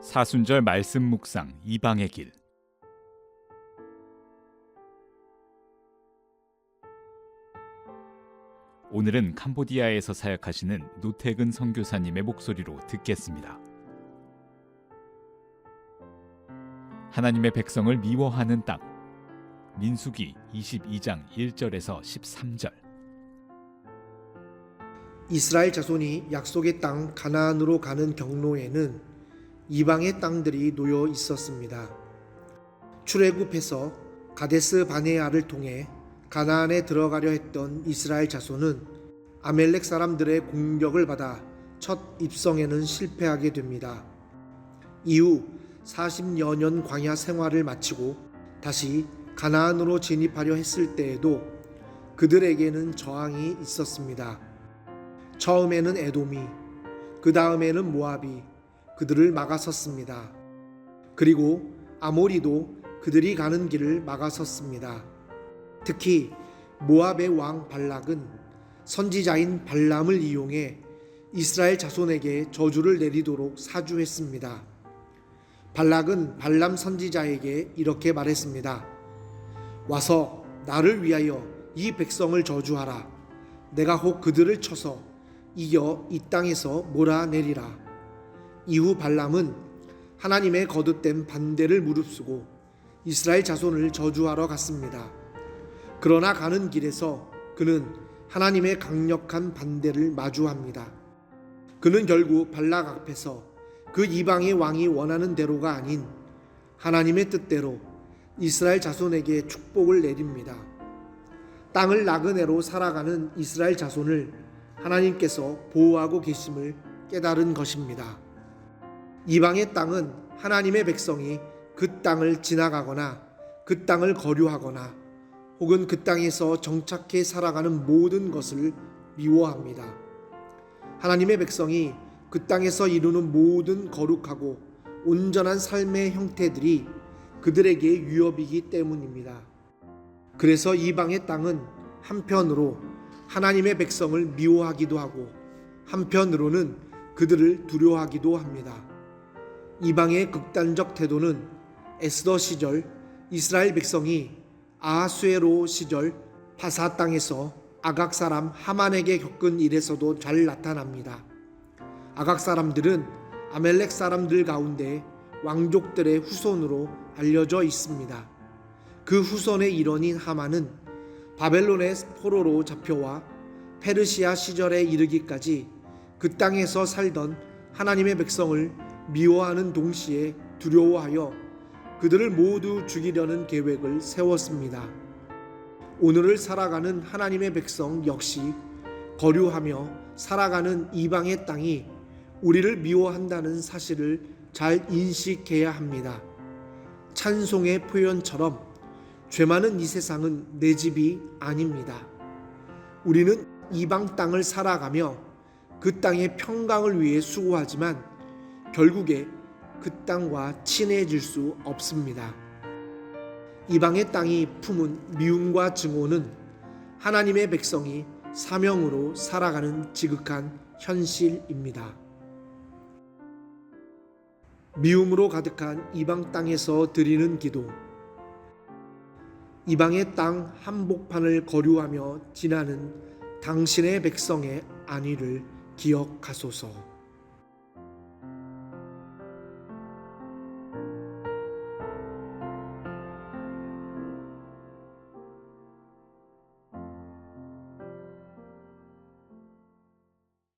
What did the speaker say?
사순절 말씀 묵상 이방의 길. 오늘은 캄보디아에서 사역하시는 노태근 선교사님의 목소리로 듣겠습니다. 하나님의 백성을 미워하는 땅. 민수기 22장 1절에서 13절. 이스라엘 자손이 약속의 땅 가나안으로 가는 경로에는 이방의 땅들이 놓여 있었습니다. 출애굽해서 가데스 바네아를 통해 가나안에 들어가려 했던 이스라엘 자손은 아멜렉 사람들의 공격을 받아 첫 입성에는 실패하게 됩니다. 이후 40여 년 광야 생활을 마치고 다시 가나안으로 진입하려 했을 때에도 그들에게는 저항이 있었습니다. 처음에는 에돔이, 그 다음에는 모압이 그들을 막아섰습니다. 그리고 아모리도 그들이 가는 길을 막아섰습니다. 특히 모압의 왕 발락은 선지자인 발람을 이용해 이스라엘 자손에게 저주를 내리도록 사주했습니다. 발락은 발람 선지자에게 이렇게 말했습니다. 와서 나를 위하여 이 백성을 저주하라. 내가 혹 그들을 쳐서 이겨 이 땅에서 몰아내리라. 이후 발람은 하나님의 거듭된 반대를 무릅쓰고 이스라엘 자손을 저주하러 갔습니다. 그러나 가는 길에서 그는 하나님의 강력한 반대를 마주합니다. 그는 결국 발락 앞에서 그 이방의 왕이 원하는 대로가 아닌 하나님의 뜻대로 이스라엘 자손에게 축복을 내립니다. 땅을 나그네로 살아가는 이스라엘 자손을 하나님께서 보호하고 계심을 깨달은 것입니다. 이방의 땅은 하나님의 백성이 그 땅을 지나가거나 그 땅을 거류하거나 혹은 그 땅에서 정착해 살아가는 모든 것을 미워합니다. 하나님의 백성이 그 땅에서 이루는 모든 거룩하고 온전한 삶의 형태들이 그들에게 위협이기 때문입니다. 그래서 이방의 땅은 한편으로 하나님의 백성을 미워하기도 하고 한편으로는 그들을 두려워하기도 합니다. 이방의 극단적 태도는 에스더 시절 이스라엘 백성이 아하수에로 시절 파사 땅에서 아각 사람 하만에게 겪은 일에서도 잘 나타납니다. 아각 사람들은 아멜렉 사람들 가운데 왕족들의 후손으로 알려져 있습니다. 그 후손의 일원인 하만은 바벨론의 포로로 잡혀와 페르시아 시절에 이르기까지 그 땅에서 살던 하나님의 백성을 미워하는 동시에 두려워하여 그들을 모두 죽이려는 계획을 세웠습니다. 오늘을 살아가는 하나님의 백성 역시 거류하며 살아가는 이방의 땅이 우리를 미워한다는 사실을 잘 인식해야 합니다. 찬송의 표현처럼 죄 많은 이 세상은 내 집이 아닙니다. 우리는 이방 땅을 살아가며 그 땅의 평강을 위해 수고하지만 결국에 그 땅과 친해질 수 없습니다. 이방의 땅이 품은 미움과 증오는 하나님의 백성이 사명으로 살아가는 지극한 현실입니다. 미움으로 가득한 이방 땅에서 드리는 기도. 이방의 땅 한복판을 거류하며 지나는 당신의 백성의 안위를 기억하소서.